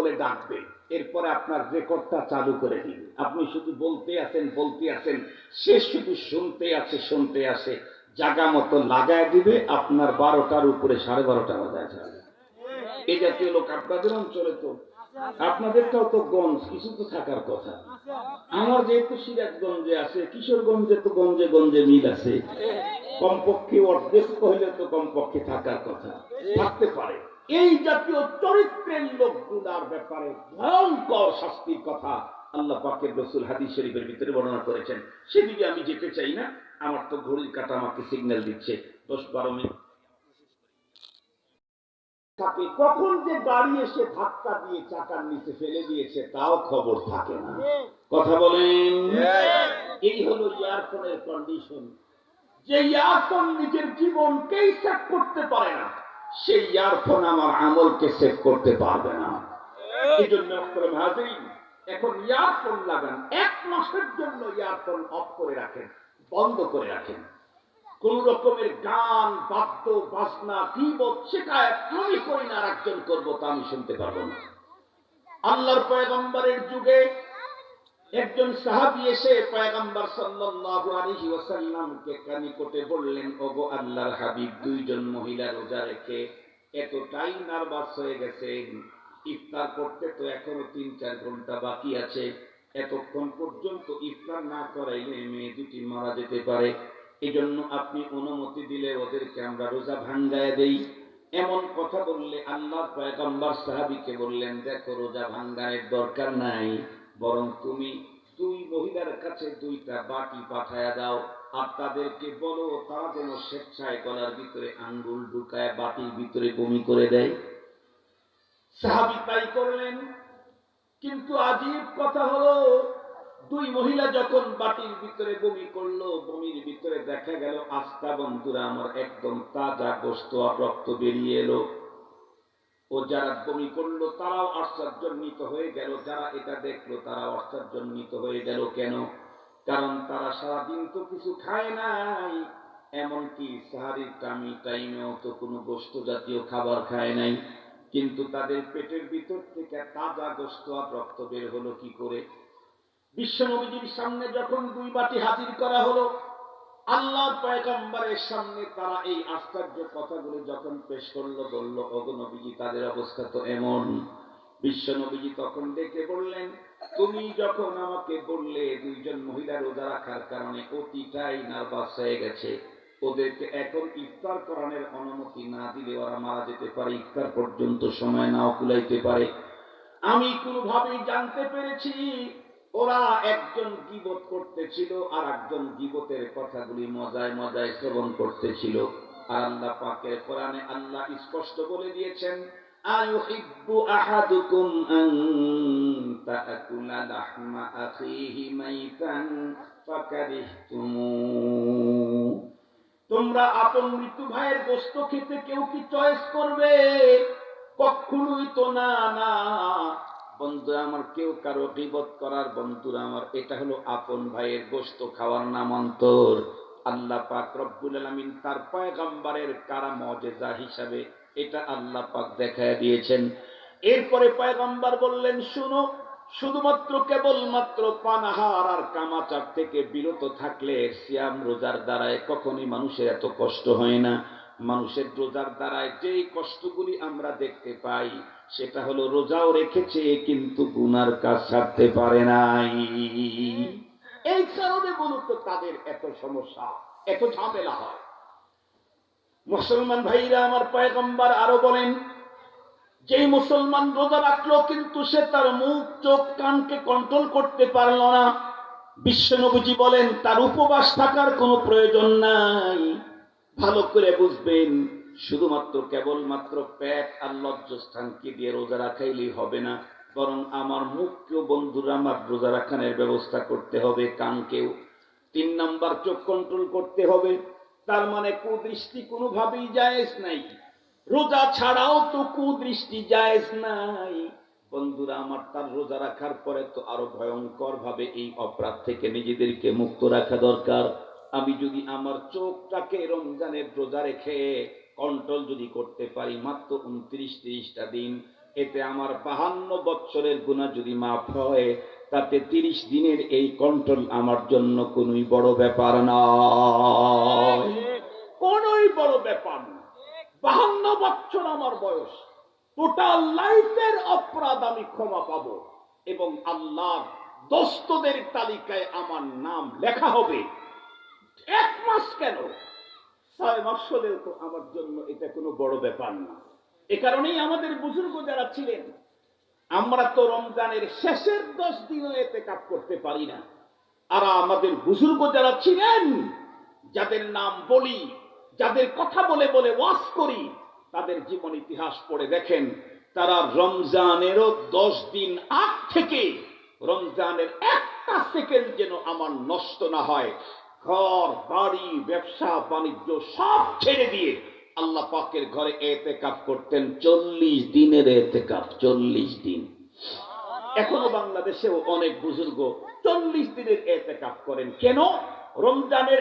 বলে ডাকবে। এরপরে আপনার রেকর্ডটা চালু করে দিবে আপনি শুধু বলতে আছেন বলতে আছেন, সে শুধু শুনতে আছে শুনতে আছে। জাগা মতো লাগায় দিবে, আপনার বারোটার উপরে সাড়ে বারোটা বাজায় যাবে। এই জাতীয় লোক আপনাদের অঞ্চলে তো। আপনাদেরটাও তো গঞ্জ, কিছু তো থাকার কথা। আমার যেহেতু সিরাজগঞ্জে আছে, কিশোরগঞ্জে তো গঞ্জে গঞ্জে মিল আছে। কমপক্ষে অর্ধেক হইলে তো কমপক্ষে থাকার কথা। থাকতে পারে। এই জাতীয় চরিত্রের লোকগুলার ব্যাপারে ভয়ঙ্কর শাস্তির কথা আল্লাহ পাকের রসুল হাদিস শরীফের ভিতরে বর্ণনা করেছেন। সেদিকে আমি যেতে চাই না। আমার তো ঘড়ির কাটা আমাকে সিগন্যাল দিচ্ছে। দশ বারো মিনিট। থাকে কখন যে গাড়ি এসে ধাক্কা দিয়ে চাকার নিচে ফেলে দিয়েছে তাও খবর থাকে না। কথা বলেন। এই হলো ইয়ারফোনের কন্ডিশন যে ইয়ারফোন নিজের জীবনকেই সেভ করতে পারে না সেই ইয়ারফোন আমার আমলকে সেভ করতে পারবে না। এই জন্য এখন ইয়ারফোন লাগান। এক মাসের জন্য ইয়ারফোন অফ করে রাখেন, বন্ধ করে রাখেন। কোন রকমের গান, বাদ্য, বাজনা কিবত শেখায় আমি করি না আর একজন করব তা আমি শুনতে পারব না। আল্লাহর পয়গম্বরের যুগে একজন সাহাবী এসে পয়গম্বর সাল্লাল্লাহু আলাইহি ওয়াসাল্লামকে কানিকটে বললেন, ওগো আল্লাহর হাবিব, দুইজন মহিলা রোজা রেখে এতটাই নার্ভাস হয়ে গেছেন। ইফতার করতে তো এখনও তিন চার ঘণ্টা বাকি আছে। এতক্ষণ পর্যন্ত ইফতার না করাইলে মেয়ে দুটি মারা যেতে পারে। এই জন্য আপনি অনুমতি দিলে ওদেরকে আমরা রোজা ভাঙ্গায় দেই। এমন কথা বললে আল্লাহ পয়গম্বর সাহাবিকে বললেন, দেখো, রোজা ভাঙ্গায়ের দরকার নাই। বরং তুমি দুই মহিলার কাছে দুইটা বাটি পাঠায়া দাও আর তাদেরকে বলো, তারা যেন স্বেচ্ছায় গলার ভিতরে আঙ্গুল ঢুকায় বাটির ভিতরে বমি করে দেয়। সাহাবি তাই করলেন। কিন্তু আজীব কথা হলো, দুই মহিলা যখন বাটির ভিতরে বমি করল, বমির ভিতরে দেখা গেল, আস্থা বন্ধুরা, আমার একদম তাজা গোস্ত আর রক্ত বেরিয়ে এলো। ও যারা বমি করল, তারাও আশ্চর্যান্বিত হয়ে গেল। যারা এটা দেখল, তারাও আশ্চর্যান্বিত হয়ে গেল। কেন? কারণ তারা সারাদিন তো কিছু খায় নাই। এমনকি সাহারির টামি টাইমেও তো কোনো গোস্ত জাতীয় খাবার খায় নাই। কিন্তু তাদের পেটের ভিতর থেকে তাজা গোস্ত আর রক্ত বের হলো কি করে? বিশ্বনবীজির সামনে যখন দুই বাটি হাজির করা হলো আল্লাহর পয়গম্বরের সামনে তারা এই আশ্চর্য কথাগুলো যখন পেশ করল, বলল অগনবীজি তাদের অবস্থা তো এমন। বিশ্বনবীজি তখন ডেকে বললেন, তুমি যখন আমাকে বললে দুইজন মহিলা রোজা রাখার কারণে অতিটাই নার্ভাস হয়ে গেছে, ওদেরকে এখন ইফতার করানোর অনুমতি না দিলে ওরা মারা যেতে পারে, ইফতার পর্যন্ত সময় নাও কুলাইতে পারে। আমি কোনোভাবেই জানতে পেরেছি ওরা একজন গিবত করতেছিল আর একজন গিবতের কথাগুলি মজায় মজায় শ্রবণ করতেছিল। আর আল্লাহ পাকের কোরআনে আল্লাহ স্পষ্ট বলে দিয়েছেন তোমরা আপন মৃত্যু ভাইয়ের গোস্ত খেতে কেউ কি চয়েস করবে? কখনোই তো না না। বন্ধু আমার কেউ কারও বিপদ করার বন্ধুরা, আমার এটা হলো আপন ভাইয়ের গোস্ত খাওয়ার নাম অন্তর আল্লাহ পাক রব্বুল আলামিন তার পয়গম্বরের কারা মজেজা হিসাবে এটা আল্লাহ পাক দেখায় দিয়েছেন। এরপরে পয়গম্বর বললেন, শুনো, শুধুমাত্র কেবলমাত্র পানাহার আর কামাচার থেকে বিরত থাকলে সিয়াম রোজার দ্বারায় কখনই মানুষের এত কষ্ট হয় না। মানুষের রোজার দ্বারায় যেই কষ্টগুলি আমরা দেখতে পাই সেটা হলো রোজাও রেখেছে, কিন্তু গুনার কাজ ছাড়তে পারে নাই। এই কারণে মূলত তাদের এত সমস্যা, এত ঝামেলা হয়। মুসলমান ভাইরা, আমার পয়গম্বর আরও বলেন, যেই মুসলমান রোজা রাখল, কিন্তু সে তার মুখ, চোখ, কানকে কন্ট্রোল করতে পারল না। বিশ্বনবীজি বলেন, তার উপবাস থাকার কোনো প্রয়োজন নাই। ভালো করে বুঝবেন শুধুমাত্র কেবলমাত্র পেট আর লজ্জস্থানকে দিয়ে রোজা রাখাইলেই হবে না, বরং আমার মুখকেও বন্ধুরা আমার রোজা রাখানোর ব্যবস্থা করতে হবে, কানকেও। তিন নাম্বার, চোখ কন্ট্রোল করতে হবে। তার মানে কুদৃষ্টি কোনোভাবেই জায়েজ নাই। রোজা ছাড়াও তো কুদৃষ্টি জায়েজ নাই। বন্ধুরা, আমার তার রোজা রাখার পরে তো আরও ভয়ঙ্কর ভাবে এই অপরাধ থেকে নিজেদেরকে মুক্ত রাখা দরকার। আমি যদি আমার চোখটাকে রমজানের রোজা রেখে কন্ট্রোল যদি করতে পারি, মাত্র উনত্রিশ তিরিশটা দিন, এতে আমার বাহান্ন বৎসরের গুণা যদি মাফ হয়, তাতে তিরিশ দিনের এই কন্ট্রোল আমার জন্য কোনোই বড় ব্যাপার নয়। কোনোই বড় ব্যাপার না বাহান্ন বছর আমার বয়স টোটাল লাইফের অপরাধ আমি ক্ষমা পাবো এবং আল্লাহ দোস্তদের তালিকায় আমার নাম লেখা হবে এক মাস কেন ছয় মাস তো আমার জন্য এটা কোনো বড় ব্যাপার না। এ কারণেই আমাদের বুজুর্গ যারা ছিলেন, আমরা তো রমজানের শেষের দশ দিনও এতে কাপ করতে পারি না। আর আমাদের বুজুর্গ যারা ছিলেন, যাদের নাম বলি, যাদের কথা বলে বলে ওয়াস করি, তাদের জীবন ইতিহাস পড়ে দেখেন, তারা রমজানেরও দশ দিন আগ থেকে রমজানের একটা সেকেন্ড যেন আমার নষ্ট না হয়। ঘর, বাড়ি, ব্যবসা, বাণিজ্য সব ছেড়ে দিয়ে আল্লাহ পাকের ঘরে এতে কাপ করতেন চল্লিশ দিনের এতে কাপ চল্লিশ দিন। এখনও বাংলাদেশেও অনেক বুজুর্গ চল্লিশ দিনের এতে কাপ করেন। কেন? রমজানের